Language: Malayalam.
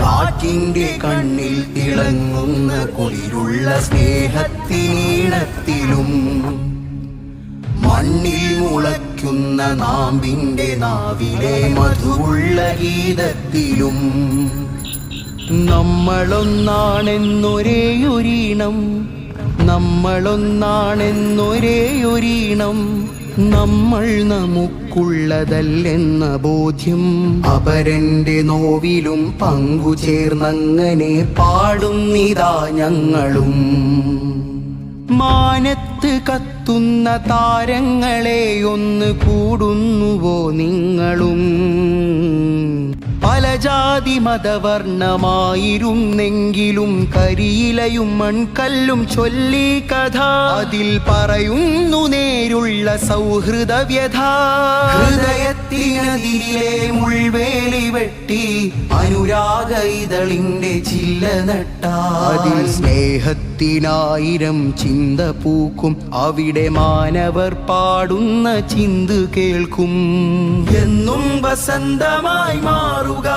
കാറ്റിന്റെ കണ്ണിൽ തിളങ്ങുന്ന കുളിരുള്ള സ്നേഹത്തിനീണത്തിലും മണ്ണിൽ മുളയ്ക്കുന്ന നാമ്പിന്റെ നാവിലെ മധുവുള്ള ഗീതത്തിലും നമ്മളൊന്നാണെന്നൊരേയൊരീണം നമ്മളൊന്നാണെന്നൊരേയൊരീണം നമ്മൾ നമുക്കുള്ളതല്ലെന്ന ബോധ്യം. അപരന്റെ നോവിലും പങ്കുചേർന്നങ്ങനെ പാടുന്നിതാ ഞങ്ങളും. മാനത്ത് കത്തുന്ന താരങ്ങളെ ഒന്ന് കൂടുന്നുവോ നിങ്ങളും? ജാതി മതവർണമായിരുന്നെങ്കിലും കരിയിലയും മൺകല്ലും ചൊല്ലി കഥ. അതിൽ പറയുന്നു നേരുള്ള സൗഹൃദ വ്യഥ. ഹൃദയത്തിനതിരിലെ മുൾവേലി വെട്ടി അനുരാഗ ഇതളിന്റെ ചില്ല നട്ട. അതിൽ സ്നേഹത്തിനായിരം ചിന്ത പൂക്കും. അവിടെ മാനവർ പാടുന്ന ചിന്ത് കേൾക്കും. എന്നും വസന്തമായി മാറുക